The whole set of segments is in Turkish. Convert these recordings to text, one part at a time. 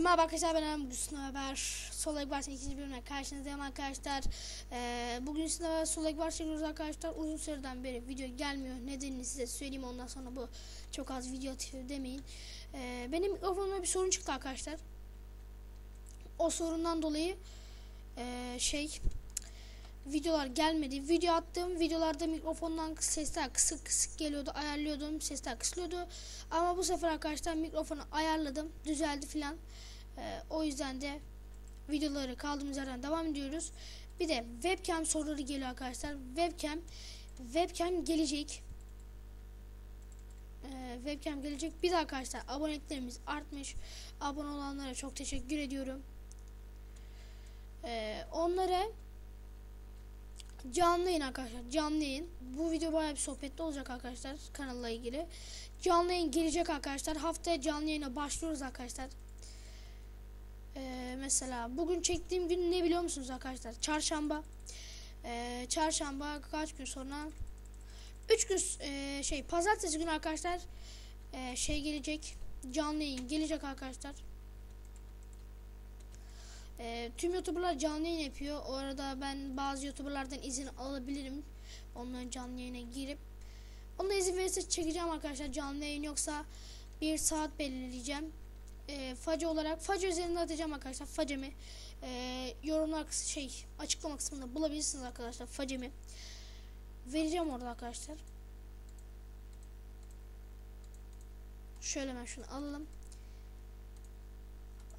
Merhaba arkadaşlar ben Erman Gülsün Haber Sol Ekbars'ın ikinci bölümüne karşınızdayım arkadaşlar. Ee, Bugün sizinle Sol Ekbars çekiyoruz arkadaşlar. Uzun süreden beri video gelmiyor. Nedenini size söyleyeyim ondan sonra bu çok az video atıyor demeyin. Ee, Benim mikrofonumda bir sorun çıktı arkadaşlar. O sorundan dolayı ee, şey videolar gelmedi. Video attığım videolarda mikrofondan sesler kısık kısık geliyordu. Ayarlıyordum. Sesler kısılıyordu. Ama bu sefer arkadaşlar mikrofonu ayarladım. Düzeldi filan. Ee, o yüzden de videoları kaldığımız yerden devam ediyoruz. Bir de webcam soruları geliyor arkadaşlar. Webcam webcam gelecek. Ee, webcam gelecek. Bir de arkadaşlar aboneliklerimiz artmış. Abone olanlara çok teşekkür ediyorum. Ee, onlara Canlı yayın arkadaşlar. Canlı yayın. Bu video bayağı bir sohbetli olacak arkadaşlar kanalla ilgili. Canlı yayın gelecek arkadaşlar. Haftaya canlı yayına başlıyoruz arkadaşlar. Ee, mesela bugün çektiğim gün ne biliyor musunuz arkadaşlar? Çarşamba. Ee, çarşamba kaç gün sonra? 3 gün e, şey pazartesi günü arkadaşlar e, şey gelecek. Canlı yayın gelecek arkadaşlar. E, tüm youtuberlar canlı yayın yapıyor. O arada ben bazı youtuberlardan izin alabilirim. Onların canlı yayına girip. Ona izin verirse çekeceğim arkadaşlar canlı yayın yoksa bir saat belirleyeceğim. E, face olarak face üzerinde atacağım arkadaşlar facemi. E, yorumlar şey açıklama kısmında bulabilirsiniz arkadaşlar facemi. Vereceğim orada arkadaşlar. Şöyle ben şunu alalım.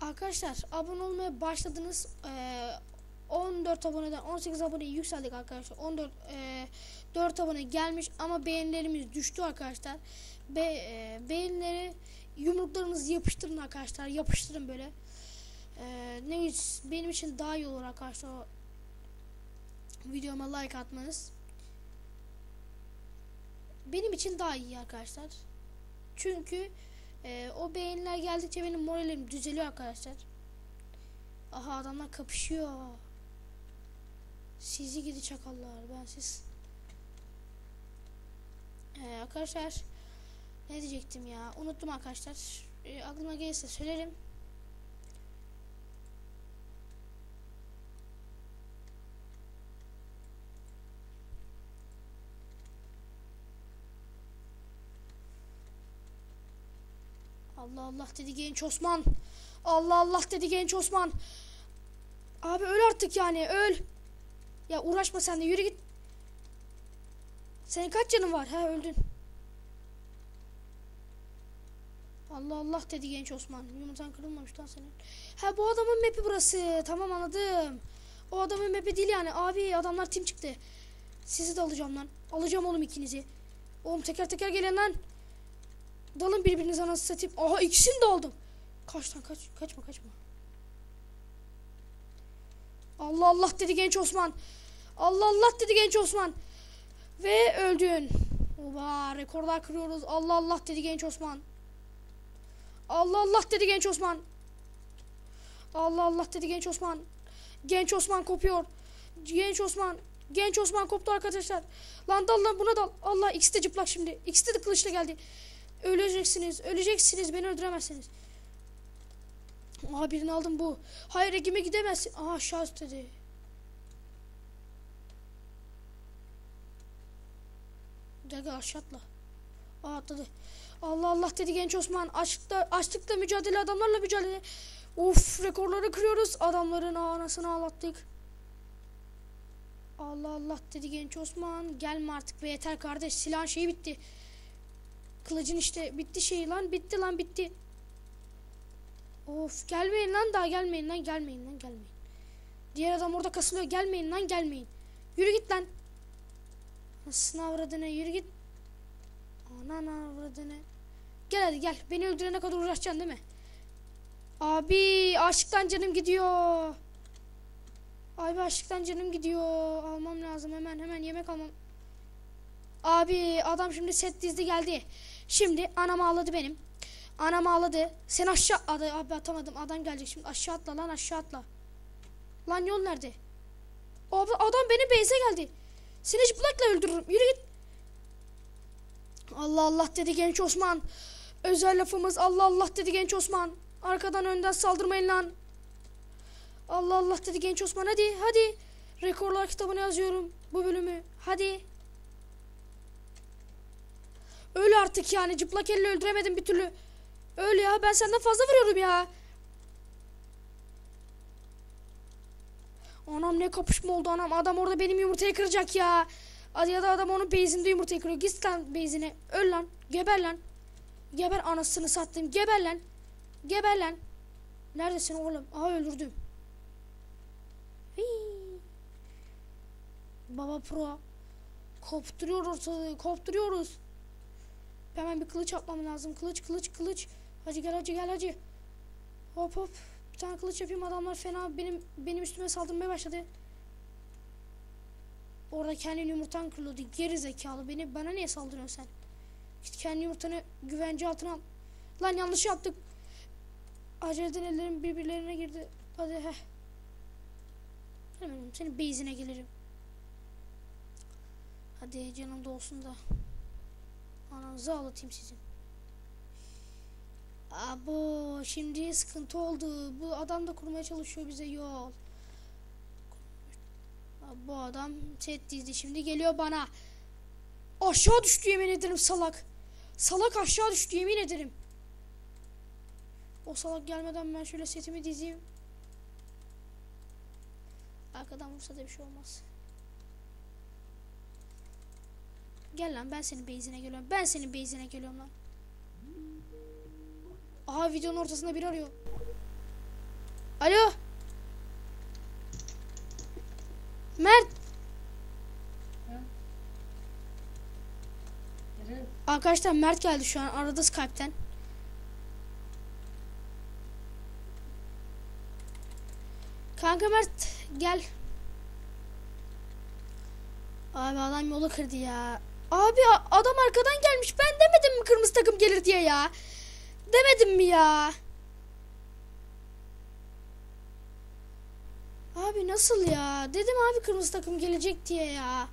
Arkadaşlar abone olmaya başladınız. Ee, 14 aboneden 18 abone yükseldik arkadaşlar. 14 e, 4 abone gelmiş ama beğenilerimiz düştü arkadaşlar. Be, e, beğenileri yumruklarınızı yapıştırın arkadaşlar. Yapıştırın böyle. E, ne benim için daha iyi olur arkadaşlar. Videoma like atmanız. Benim için daha iyi arkadaşlar. Çünkü ee, o beğeniler geldikçe benim moralim düzeliyor arkadaşlar. Aha adamlar kapışıyor. Sizi gidi çakallar. Ben siz. Ee, arkadaşlar ne diyecektim ya? Unuttum arkadaşlar. Ee, aklıma gelirse söylerim. Allah Allah dedi genç Osman. Allah Allah dedi genç Osman. Abi öl artık yani öl. Ya uğraşma sen de yürü git. Senin kaç canın var? Ha öldün. Allah Allah dedi genç Osman. Yumurtan kırılmamış lan senin. Ha bu adamın map'i burası. Tamam anladım. O adamın map'i değil yani. Abi adamlar tim çıktı. Sizi de alacağım lan. Alacağım oğlum ikinizi. Oğlum teker teker gelin lan. Dalın birbirinize nasıl satayım. Aha ikisini de aldım. Kaç lan kaç. Kaçma kaçma. Allah Allah dedi genç Osman. Allah Allah dedi genç Osman. Ve öldün. Oba rekorlar kırıyoruz. Allah Allah dedi genç Osman. Allah Allah dedi genç Osman. Allah Allah dedi genç Osman. Genç Osman kopuyor. Genç Osman. Genç Osman koptu arkadaşlar. Lan dal lan buna dal. Allah ikisi de cıplak şimdi. İkisi de kılıçla geldi. Öleceksiniz. Öleceksiniz. Beni öldüremezsiniz. Aha birini aldım bu. Hayır Egim'e gidemezsin. Aha aşağı dedi. Dega aşağı atla. Aa atladı. Allah Allah dedi genç Osman. Açlıkta, açlıkta mücadele adamlarla mücadele. Uf rekorları kırıyoruz. Adamların anasını ağlattık. Allah Allah dedi genç Osman. Gelme artık be yeter kardeş. Silah şeyi bitti. Kılıcın işte bitti şey lan bitti lan bitti. Of gelmeyin lan daha gelmeyin lan gelmeyin lan gelmeyin. Diğer adam orada kasılıyor gelmeyin lan gelmeyin. Yürü git lan. Nasıl avradına yürü git. Anan avradına. Gel hadi gel beni öldürene kadar uğraşacaksın değil mi? Abi aşıktan canım gidiyor. Abi aşıktan canım gidiyor. Almam lazım hemen hemen yemek almam. Abi adam şimdi set dizdi geldi. Şimdi anam ağladı benim. Anam ağladı. Sen aşağı atladı. Abi atamadım. Adam gelecek şimdi. Aşağı atla lan aşağı atla. Lan yol nerede? Abi adam benim beyze geldi. Seni çıplakla öldürürüm. Yürü git. Allah Allah dedi genç Osman. Özel lafımız Allah Allah dedi genç Osman. Arkadan önden saldırmayın lan. Allah Allah dedi genç Osman hadi hadi. Rekorlar kitabına yazıyorum bu bölümü. Hadi. Öl artık yani cıplak elle öldüremedim bir türlü. Öl ya ben senden fazla vuruyorum ya. Anam ne kapışma oldu anam. Adam orada benim yumurtayı kıracak ya. Ya da adam onun beyzinde yumurtayı kırıyor. Git lan beyzine. Öl lan. Geber lan. Geber anasını sattım. Geber lan. Geber lan. Neredesin oğlum? Aha öldürdüm. Hii. Baba pro. Kopturuyor ortalığı. Kopturuyoruz. Hemen bir kılıç atmam lazım. Kılıç kılıç kılıç. Hadi gel hadi gel hadi. Hop hop. Bir tane kılıç yapayım adamlar fena benim benim üstüme saldırmaya başladı. Orada kendi yumurtan kırılıyordu. Geri zekalı. Beni bana niye saldırıyorsun sen? Git kendi yumurtanı güvence altına al. Lan yanlış yaptık. Aceleden ellerim birbirlerine girdi. Hadi heh. Hemen senin beyzine gelirim. Hadi canım da olsun da. Ananızı ağlatayım sizin. Abo şimdi sıkıntı oldu. Bu adam da kurmaya çalışıyor bize yol. Bu adam dizdi şimdi geliyor bana. Aşağı düştü yemin ederim salak. Salak aşağı düştü yemin ederim. O salak gelmeden ben şöyle setimi dizeyim. Arkadan vursa da bir şey olmaz. Gel lan ben senin beyzine geliyorum. Ben senin beyzine geliyorum lan. Aha videonun ortasında biri arıyor. Alo. Mert. Arkadaşlar Mert geldi şu an. Aradı Skype'ten. Kanka Mert gel. Abi adam yolu kırdı ya. Abi adam arkadan gelmiş. Ben demedim mi kırmızı takım gelir diye ya. Demedim mi ya? Abi nasıl ya? Dedim abi kırmızı takım gelecek diye ya.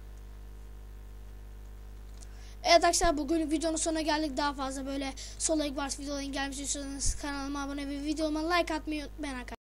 Evet arkadaşlar bugün videonun sonuna geldik. Daha fazla böyle Soul Egg Wars videoların gelmesi istiyorsanız kanalıma abone ve videoma like atmayı unutmayın arkadaşlar.